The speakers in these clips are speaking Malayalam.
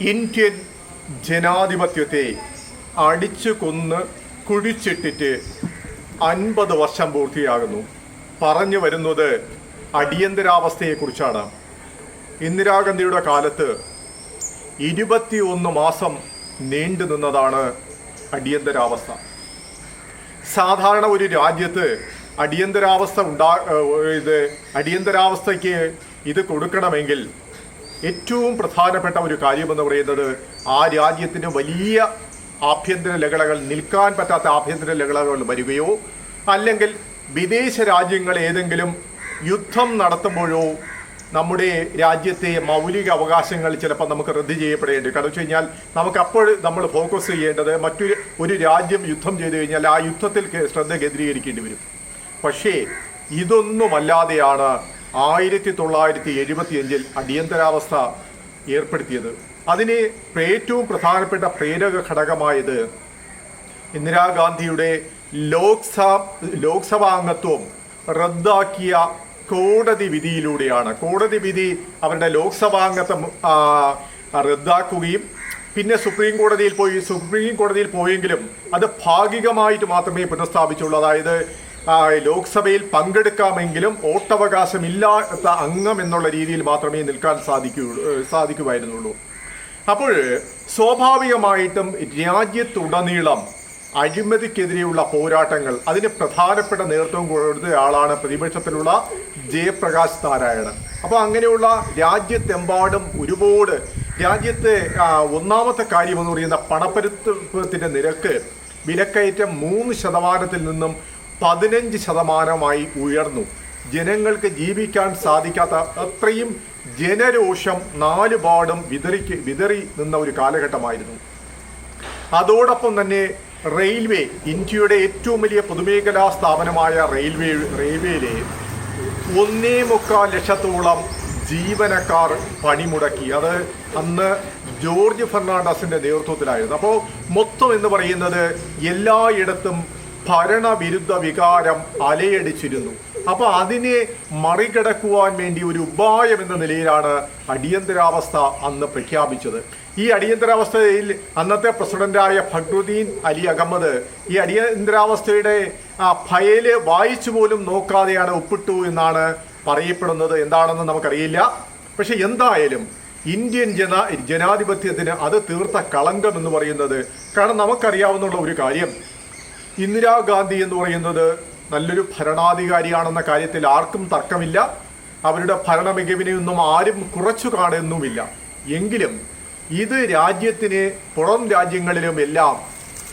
ഇന്ത്യൻ ജനാധിപത്യത്തെ അടിച്ചു കൊന്ന് കുഴിച്ചിട്ടിട്ട് അൻപത് വർഷം പൂർത്തിയാകുന്നു. പറഞ്ഞു വരുന്നത് അടിയന്തരാവസ്ഥയെക്കുറിച്ചാണ്. ഇന്ദിരാഗാന്ധിയുടെ കാലത്ത് ഇരുപത്തിയൊന്ന് മാസം നീണ്ടു നിന്നതാണ് അടിയന്തരാവസ്ഥ. സാധാരണ ഒരു രാജ്യത്ത് അടിയന്തരാവസ്ഥ ഉണ്ടാ ഇത് അടിയന്തരാവസ്ഥയ്ക്ക് ഇത് കൊടുക്കണമെങ്കിൽ ഏറ്റവും പ്രധാനപ്പെട്ട ഒരു കാര്യമെന്ന് പറയുന്നത് ആ രാജ്യത്തിന് വലിയ ആഭ്യന്തര ലഹളകൾ നിൽക്കാൻ പറ്റാത്ത ആഭ്യന്തര ലഹളകൾ വരികയോ അല്ലെങ്കിൽ വിദേശ രാജ്യങ്ങൾ ഏതെങ്കിലും യുദ്ധം നടത്തുമ്പോഴോ നമ്മുടെ രാജ്യത്തെ മൗലിക അവകാശങ്ങൾ ചിലപ്പോൾ നമുക്ക് റദ്ദ് ചെയ്യപ്പെടേണ്ടി കാരണം വെച്ച് കഴിഞ്ഞാൽ നമുക്ക് അപ്പോൾ നമ്മൾ ഫോക്കസ് ചെയ്യേണ്ടത് മറ്റൊരു ഒരു രാജ്യം യുദ്ധം ചെയ്തു കഴിഞ്ഞാൽ ആ യുദ്ധത്തിൽ ശ്രദ്ധ കേന്ദ്രീകരിക്കേണ്ടി വരും. പക്ഷേ ഇതൊന്നുമല്ലാതെയാണ് ആയിരത്തി തൊള്ളായിരത്തി എഴുപത്തിയഞ്ചിൽ അടിയന്തരാവസ്ഥ ഏർപ്പെടുത്തിയത്. അതിന് ഏറ്റവും പ്രധാനപ്പെട്ട പ്രേരക ഘടകമായത് ഇന്ദിരാഗാന്ധിയുടെ ലോക്സഭ ലോക്സഭാ അംഗത്വം റദ്ദാക്കിയ കോടതി വിധിയിലൂടെയാണ്. കോടതി വിധി അവരുടെ ലോക്സഭാംഗത്വം റദ്ദാക്കുകയും പിന്നെ സുപ്രീം കോടതിയിൽ പോയി സുപ്രീം കോടതിയിൽ പോയെങ്കിലും അത് ഭാഗികമായിട്ട് മാത്രമേ പുനഃസ്ഥാപിച്ചുള്ളൂ. അതായത് ലോക്സഭയിൽ പങ്കെടുക്കാമെങ്കിലും വോട്ടവകാശമില്ലാത്ത അംഗം എന്നുള്ള രീതിയിൽ മാത്രമേ നിൽക്കാൻ സാധിക്കൂ സാധിക്കുമായിരുന്നുള്ളൂ അപ്പോൾ സ്വാഭാവികമായിട്ടും രാജ്യത്തുടനീളം അഴിമതിക്കെതിരെയുള്ള പോരാട്ടങ്ങൾ അതിന് പ്രധാനപ്പെട്ട നേതൃത്വം കൊടുത്ത ആളാണ് പ്രതിപക്ഷത്തിലുള്ള ജയപ്രകാശ് നാരായണൻ. അപ്പോൾ അങ്ങനെയുള്ള രാജ്യത്തെമ്പാടും ഒരുപാട് രാജ്യത്തെ ഒന്നാമത്തെ കാര്യമെന്ന് പറയുന്ന പണപ്പെരുത്തത്തിന്റെ നിരക്ക് വിലക്കയറ്റം മൂന്ന് ശതമാനത്തിൽ നിന്നും പതിനഞ്ച് ശതമാനമായി ഉയർന്നു. ജനങ്ങൾക്ക് ജീവിക്കാൻ സാധിക്കാത്ത അത്രയും ജനരോഷം നാലുപാടും വിതറിക്ക് വിതറി നിന്ന ഒരു കാലഘട്ടമായിരുന്നു. അതോടൊപ്പം തന്നെ റെയിൽവേ ഇന്ത്യയുടെ ഏറ്റവും വലിയ പൊതുമേഖലാ സ്ഥാപനമായ റെയിൽവേ റെയിൽവേയിലെ ഒന്നേ മുക്കാൽ ലക്ഷത്തോളം ജീവനക്കാർ പണിമുടക്കി. അത് അന്ന് ജോർജ് ഫെർണാണ്ടസിന്റെ നേതൃത്വത്തിലായിരുന്നു. അപ്പോൾ മൊത്തം എന്ന് പറയുന്നത് എല്ലായിടത്തും ഭരണവിരുദ്ധ വികാരം അലയടിച്ചിരുന്നു. അപ്പൊ അതിനെ മറികടക്കുവാൻ വേണ്ടി ഒരു ഉപായം എന്ന നിലയിലാണ് അടിയന്തരാവസ്ഥ അന്ന് പ്രഖ്യാപിച്ചത്. ഈ അടിയന്തരാവസ്ഥയിൽ അന്നത്തെ പ്രസിഡന്റായ ഫഖ്റുദ്ദീൻ അലി അഹമ്മദ് ഈ അടിയന്തരാവസ്ഥയുടെ ആ ഫയൽ വായിച്ചു പോലും നോക്കാതെയാണ് ഒപ്പിട്ടു എന്നാണ് പറയപ്പെടുന്നത്. എന്താണെന്ന് നമുക്കറിയില്ല. പക്ഷെ എന്തായാലും ഇന്ത്യൻ ജന ജനാധിപത്യത്തിന് അത് തീർത്ത കളങ്കം എന്ന് പറയുന്നത് കാരണം നമുക്കറിയാവുന്ന ഒരു കാര്യം. ഇന്ദിരാഗാന്ധി എന്ന് പറയുന്നത് നല്ലൊരു ഭരണാധികാരിയാണെന്ന കാര്യത്തിൽ ആർക്കും തർക്കമില്ല. അവരുടെ ഭരണ മികവിനെയൊന്നും ആരും കുറച്ചു കാണുന്നുമില്ല. എങ്കിലും ഇത് രാജ്യത്തിന് പുറം രാജ്യങ്ങളിലും എല്ലാം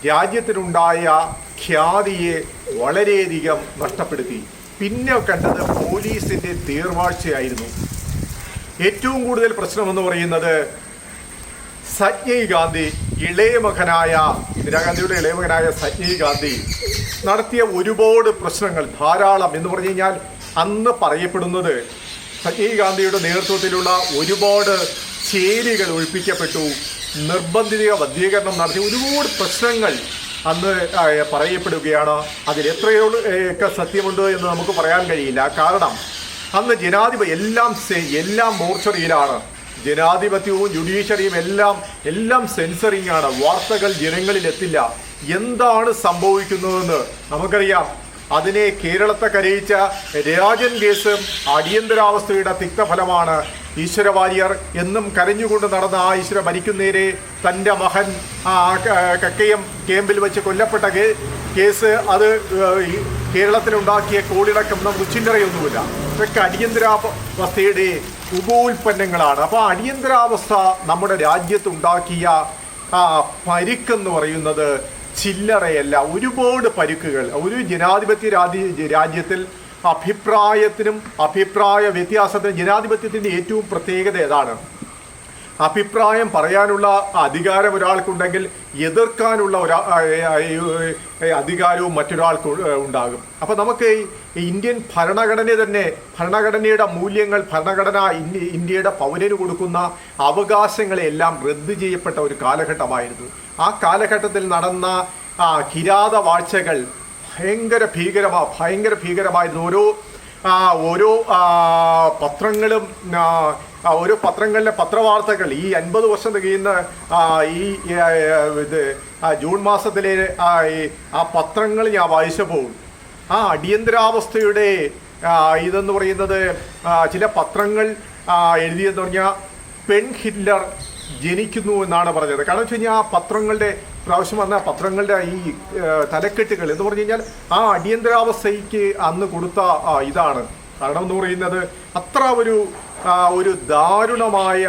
രാജ്യത്തിനുണ്ടായ ഖ്യാതിയെ വളരെയധികം നഷ്ടപ്പെടുത്തി. പിന്നെ കണ്ടത് പോലീസിന്റെ തീർവാഴ്ചയായിരുന്നു. ഏറ്റവും കൂടുതൽ പ്രശ്നമെന്ന് പറയുന്നത് സജ്ഞയ് ഗാന്ധി ഇളയ മകനായ ഇന്ദിരാഗാന്ധിയുടെ ഇളയ സജ്ഞയ് ഗാന്ധി നടത്തിയ ഒരുപാട് പ്രശ്നങ്ങൾ ധാരാളം എന്ന് പറഞ്ഞു കഴിഞ്ഞാൽ അന്ന് പറയപ്പെടുന്നത് സജ്ജി ഗാന്ധിയുടെ നേതൃത്വത്തിലുള്ള ഒരുപാട് ചേരികൾ ഒഴിപ്പിക്കപ്പെട്ടു നിർബന്ധിത വധ്യീകരണം നടത്തി ഒരുപാട് പ്രശ്നങ്ങൾ അന്ന് പറയപ്പെടുകയാണ്. അതിൽ എത്രയോ ഒക്കെ സത്യമുണ്ട് എന്ന് നമുക്ക് പറയാൻ കഴിയില്ല. കാരണം അന്ന് ജനാധിപത്യം എല്ലാം എല്ലാം മോർച്ചറിയിലാണ്. ജനാധിപത്യവും ജുഡീഷ്യറിയും എല്ലാം എല്ലാം സെൻസറിങ് ആണ്. വാർത്തകൾ ജനങ്ങളിൽ എത്തില്ല. എന്താണ് സംഭവിക്കുന്നതെന്ന് നമുക്കറിയാം. അതിനെ കേരളത്തെ കരയിച്ച രാജൻ കേസ് അടിയന്തരാവസ്ഥയുടെ തിക്തഫലമാണ് ഈശ്വര വാര്യർ എന്നും കരഞ്ഞുകൊണ്ട് നടന്ന ആ ഈശ്വര മരിക്കുന്നേരെ തന്റെ മകൻ കക്കയം ക്യാമ്പിൽ വെച്ച് കൊല്ലപ്പെട്ട കേസ് അത് കേരളത്തിലുണ്ടാക്കിയ കോളിളക്കം നമുക്ക് ചില്ലറയൊന്നുമില്ല ഇതൊക്കെ അടിയന്തരാവസ്ഥയുടെ ഉപോൽപ്പന്നങ്ങളാണ്. അപ്പോൾ അടിയന്തരാവസ്ഥ നമ്മുടെ രാജ്യത്തുണ്ടാക്കിയ പരിക്കെന്ന് പറയുന്നത് ചില്ലറയല്ല. ഒരുപാട് പരുക്കുകൾ. ഒരു ജനാധിപത്യ രാജ്യ രാജ്യത്തിൽ അഭിപ്രായത്തിനും അഭിപ്രായ വ്യത്യാസത്തിനും ജനാധിപത്യത്തിന്റെ ഏറ്റവും പ്രത്യേകത ഏതാണ്? അഭിപ്രായം പറയാനുള്ള അധികാരം ഒരാൾക്കുണ്ടെങ്കിൽ എതിർക്കാനുള്ള ഒരാ അധികാരവും മറ്റൊരാൾക്ക് ഉണ്ടാകും. അപ്പോൾ നമുക്ക് ഇന്ത്യൻ ഭരണഘടന തന്നെ ഭരണഘടനയുടെ മൂല്യങ്ങൾ ഭരണഘടന ഇന്ത്യയുടെ പൗരന് കൊടുക്കുന്ന അവകാശങ്ങളെല്ലാം റദ്ദ് ചെയ്യപ്പെട്ട ഒരു കാലഘട്ടമായിരുന്നു. ആ കാലഘട്ടത്തിൽ നടന്ന കിരാത വാഴ്ചകൾ ഭയങ്കര ഭീകരമാ ഭയങ്കര ഭീകരമായിരുന്നു. ഓരോ ഓരോ പത്രങ്ങളും ഓരോ പത്രങ്ങളിലെ പത്രവാർത്തകൾ ഈ അൻപത് വർഷം തികയുന്ന ഈ ഇത് ജൂൺ മാസത്തിലെ ആ, പത്രങ്ങൾ ഞാൻ വായിച്ചപ്പോൾ ആ അടിയന്തരാവസ്ഥയുടെ ഇതെന്ന് പറയുന്നത് ചില പത്രങ്ങൾ എഴുതിയെന്ന് പറഞ്ഞാൽ പെൺ ഹിറ്റ്ലർ ജനിക്കുന്നു എന്നാണ് പറഞ്ഞത്. കാരണം വെച്ച് കഴിഞ്ഞാൽ ആ പത്രങ്ങളുടെ പ്രാവശ്യം വന്ന പത്രങ്ങളുടെ ഈ തലക്കെട്ടുകൾ എന്ന് പറഞ്ഞു കഴിഞ്ഞാൽ ആ അടിയന്തരാവസ്ഥയ്ക്ക് അന്ന് കൊടുത്ത ഇതാണ്. കാരണം എന്ന് പറയുന്നത് അത്ര ഒരു ഒരു ദാരുണമായ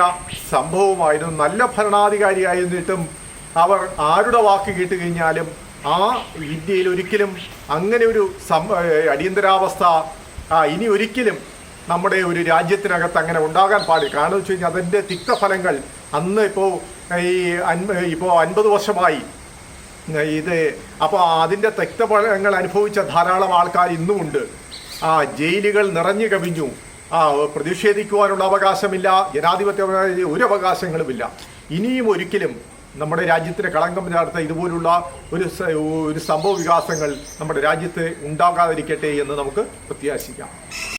സംഭവമായിരുന്നു. നല്ല ഭരണാധികാരിയായിരുന്നിട്ടും അവർ ആരുടെ വാക്ക് കേട്ട് കഴിഞ്ഞാലും ആ ഇന്ത്യയിൽ ഒരിക്കലും അങ്ങനെ ഒരു സം അടിയന്തരാവസ്ഥ ഇനി ഒരിക്കലും നമ്മുടെ ഒരു രാജ്യത്തിനകത്ത് അങ്ങനെ ഉണ്ടാകാൻ പാടില്ല. കാരണം വെച്ച് കഴിഞ്ഞാൽ അതിന്റെ തിക്തഫലങ്ങൾ അന്ന് ഇപ്പോൾ ഈ അൻപ ഇപ്പോൾ അൻപത് വർഷമായി. ഇത് അപ്പോൾ അതിന്റെ തിക്തഫലങ്ങൾ അനുഭവിച്ച ധാരാളം ആൾക്കാർ ഇന്നുമുണ്ട്. ആ ജയിലുകൾ നിറഞ്ഞു കവിഞ്ഞു. ആ പ്രതിഷേധിക്കുവാനുള്ള അവകാശമില്ല ജനാധിപത്യ ഒരു അവകാശങ്ങളുമില്ല. ഇനിയും ഒരിക്കലും നമ്മുടെ രാജ്യത്തിന് കളങ്കം ചേർത്ത ഇതുപോലുള്ള ഒരു ഒരു സംഭവ വികാസങ്ങൾ നമ്മുടെ രാജ്യത്ത് ഉണ്ടാകാതിരിക്കട്ടെ എന്ന് നമുക്ക് പ്രത്യാശിക്കാം.